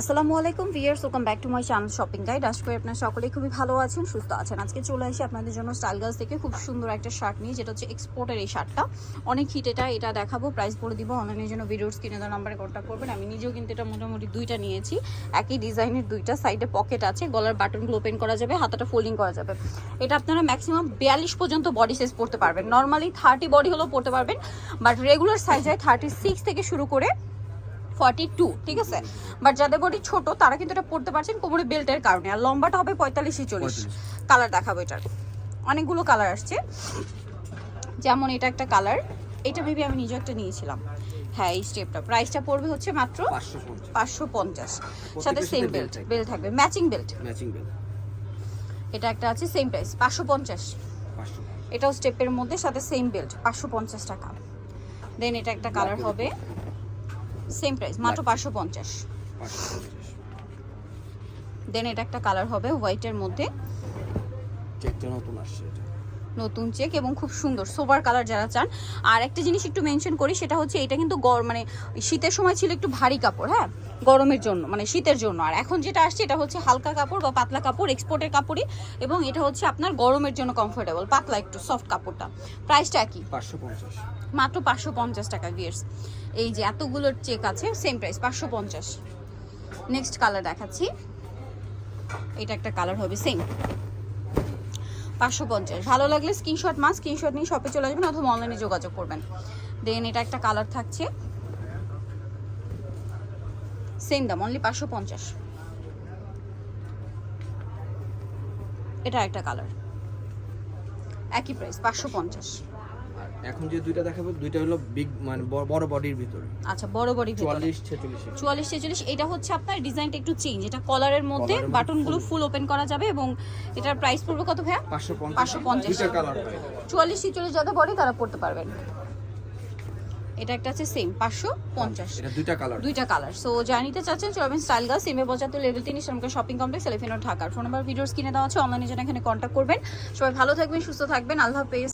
আসসালামু আলাইকুম viewers welcome back to my channel shopping guide আশা করি আপনারা সকলেই খুবই ভালো আছেন, সুস্থ আছেন। আজকে চলে আসি আপনাদের জন্য স্টাইল গার্লস থেকে খুব সুন্দর একটা শার্ট নিয়ে, যেটা হচ্ছে এক্সপোর্টের এই শার্টটা অনেক হিট এটা এটা দেখাবো প্রাইস বলে দিব অনলাইনের জন্য ভিডিওর স্ক্রিনে দেওয়া নাম্বারে কন্ট্যাক্ট করবেন। আমি নিজেও কিন্তু এটা মোটামুটি দুইটা নিয়েছি, একই ডিজাইনের দুইটা সাইডে পকেট আছে, গলার বাটনগুলো ওপেন করা যাবে, হাতাটা ফোল্ডিং করা যাবে। এটা আপনারা ম্যাক্সিমাম বিয়াল্লিশ পর্যন্ত বডি সাইজ পড়তে পারবেন। নর্মালি থার্টি বডি হলেও পড়তে পারবেন বাট রেগুলার সাইজ হয় থার্টি সিক্স থেকে শুরু করে ফর্টি টু ঠিক আছে? বাট যাদের বডি ছোট তারা কিন্তু এটা পড়তে পারছেন কোমরে বেল্টের কারণে। আর লম্বাটা হবে পঁয়তাল্লিশ চল্লিশ। কালার দেখাবো এটার। অনেকগুলো কালার আসছে। যেমন এটা একটা কালার এটা মেবি আমি নিজে একটা নিয়েছিলাম। হ্যাঁ এই স্টেপটা প্রাইসটা পড়বে হচ্ছে মাত্র পাঁচশো পঞ্চাশ। সাথে সেম বেল্ট বেল্ট থাকবে। ম্যাচিং বেল্ট ম্যাচিং বেল এটা একটা আছে সেম প্রাইস পাঁচশো পঞ্চাশ। এটাও স্টেপের মধ্যে সাথে সেম বেল্ট পাঁচশো পঞ্চাশ টাকা। দেন এটা একটা কালার হবে সেম প্রাইস মাত্র পাঁচশো পঞ্চাশ। দেন এটা একটা কালার হবে হোয়াইটের মধ্যে। নতুন আসছে এটা। নতুন চেক এবং খুব সুন্দর সোবার কালার যারা চান। আর একটা জিনিস একটু মেনশন করি সেটা হচ্ছে এটা কিন্তু গর মানে শীতের সময় ছিল একটু ভারী কাপড় হ্যাঁ? গরমের জন্য মানে শীতের জন্য। আর এখন যেটা আসছে এটা হচ্ছে হালকা কাপড় বা পাতলা কাপড় এক্সপোর্টের কাপড়ই এবং এটা হচ্ছে আপনার গরমের জন্য কমফোর্টেবল পাতলা একটু সফট কাপড়টা। প্রাইসটা কি? পাঁচশো পঞ্চাশ। মাত্র পাঁচশো পঞ্চাশ টাকা বিয়ার্স এই যে এতগুলোর চেক আছে সেম প্রাইস পাঁচশো পঞ্চাশ। নেক্সট কালার দেখাচ্ছি। এটা একটা কালার হবে সেম পাঁচশো পঞ্চাশ। ভালো লাগলে স্ক্রিনশট মাস স্ক্রিনশট নিয়ে শপে চলে আসবেন অথবা অনলাইনে যোগাযোগ করবেন। দেন এটা একটা কালার থাকছে। সেম দাম অনলি পাঁচশো পঞ্চাশ। এটা একটা কালার একই প্রাইস পাঁচশো পঞ্চাশ। আর এখন যে দুইটা দেখাবো দুইটা হলো বিগ মানে বড় বডির ভিতরে। আচ্ছা বড় বড়ি ভেতরে। চুয়াল্লিশ ছেচল্লিশ চুয়াল্লিশ ছেচল্লিশ এটা হচ্ছে আপনার ডিজাইনটা একটু চেঞ্জ এটা কলারের মধ্যে বাটনগুলো ফুল ওপেন করা যাবে এবং এটার প্রাইস পড়বে কত ভাইয়া? পাঁচশো পঞ্চাশ। পাঁচশো পঞ্চাশ। দুইটা কালার চুয়াল্লিশ ছেচল্লিশ যাদের বডি তারা পড়তে পারবেন। এটা একটা আছে সেম পাঁচশো পঞ্চাশ। এটা দুইটা কালার দুইটা কালার সো যা নিতে চাচ্ছেন চলবেন স্টাইল গাছ সিমে পঁচাত্তর লেভেল তিন ইসলামকে শপিং কমপ্লেক্স এলিফেন্ট ঢাকার। ফোন নাম্বার ভিডিওস কিনে দেওয়া আছে অনলাইনে জন্য এখানে কন্ট্যাক্ট করবেন। সবাই ভালো থাকবেন সুস্থ থাকবেন। আল্লাহ হাফেজ।